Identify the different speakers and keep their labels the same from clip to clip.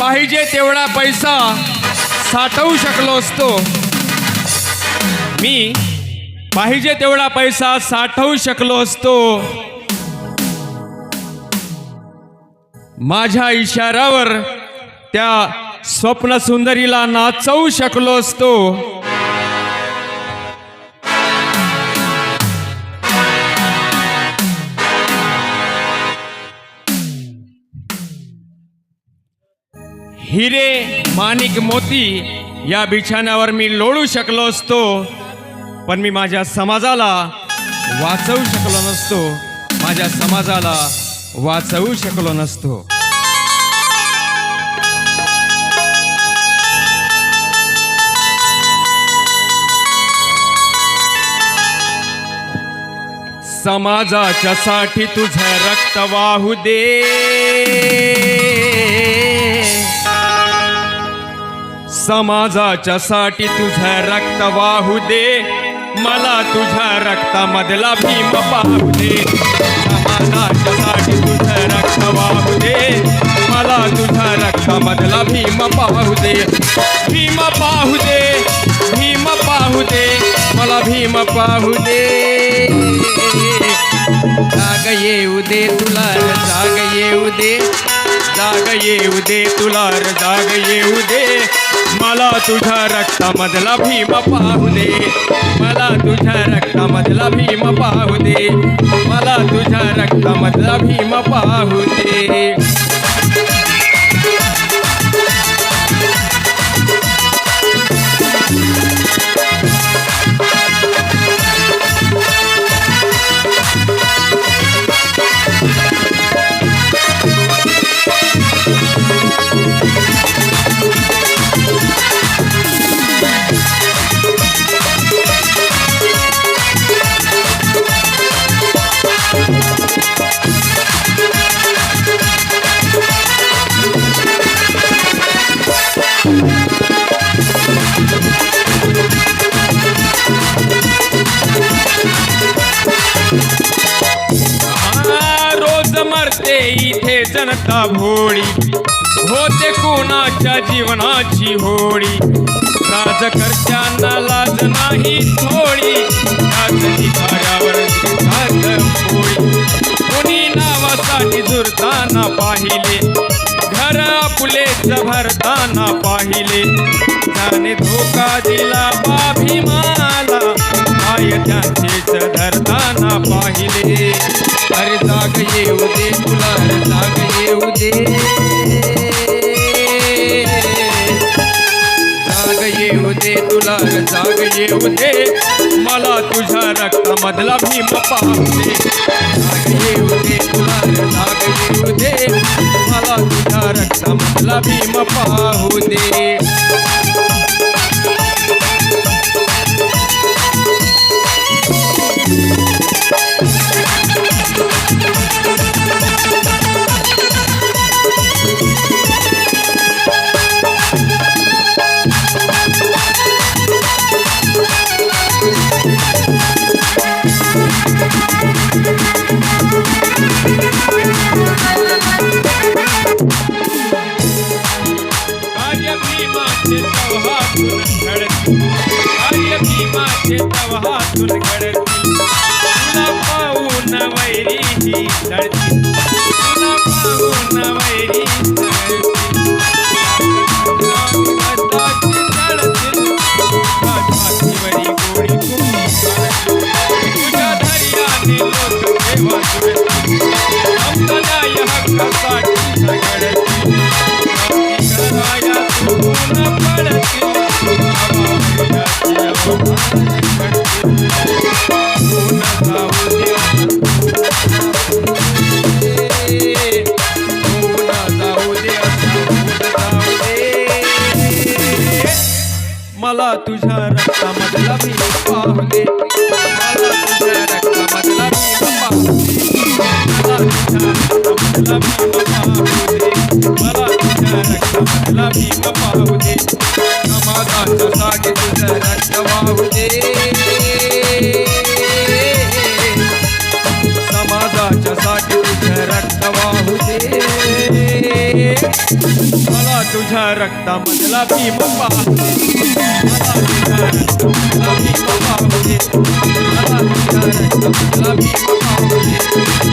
Speaker 1: पाहिजे तेवढा पैसा साठवू शकलो असतो. मी पाहिजे तेवढा पैसा साठवू शकलो असतो. माझ्या इशाऱ्यावर त्या स्वप्न सुंदरीला नाचवू शकलो असतो. हिरे माणिक मोती या बिछाण्यावर मी लोळू शकलो असतो पण मी माझ्या समाजाला वाचवू शकलो नसतो. माझ्या समाजाला वाचवू शकलो नसतो. समाजाच्या साठी तुझं रक्त वाहू दे. साठी तुझं रक्त वाहू दे. मला तुझ्या रक्तामधला भीम पाहू दे. साठी तुझं रक्त वाहू दे. मला तुझ्या रक्तामधला भीम पाहू दे. भीम पाहू दे. भीम पाहू दे. मला भीम पाहू दे. जाग येऊ दे तुला जाग येऊ दे. जाग येऊ दे तुला जाग येऊ दे. तुझ्या रक्तामधला भीम पाहू दे. मला तुझ्या रक्तामधला भीम पाहू दे. मला तुझ्या रक्तामधला भीम पाहू दे. रोज मरते इथे जनता भोळी. होते कोणाच्या जीवनाची होळी. राजकर्त्यांना लाज नाही थोडी. कोणी नावासाठी झुरताना पाहिले. घर आपले भरताना पाहिले. त्याने धोका दिला बाभिमाला. पाय त्यांचेच धरताना पाहिले. अरे जाग येऊ दे तुला अरे जाग येऊ दे जाग येऊ दे तुला अरे जाग येऊ दे मला तुझ्या रक्तामधला भीम पाहते. जाग येऊ दे तुला अरे जाग येऊ दे मला तुझ्या रक्तामधला भीम पाहू दे. भीमाचे तवहातून घडती कार्य भीमाचे तवहातून घडती तुला पाहून वैरी ही जळती समाजाच्या साठी रक्त वाहू दे समाजाच्या साठी रक्त वाहू दे मला मला तुझ्या रक्तामधला भीम पाहू दे मला तुझ्या रक्तामधला भीम पाहू दे मला तुझ्या रक्तामधला भीम पाहू दे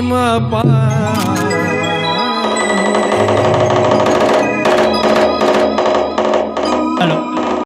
Speaker 1: रक्तामधला भीम पाहू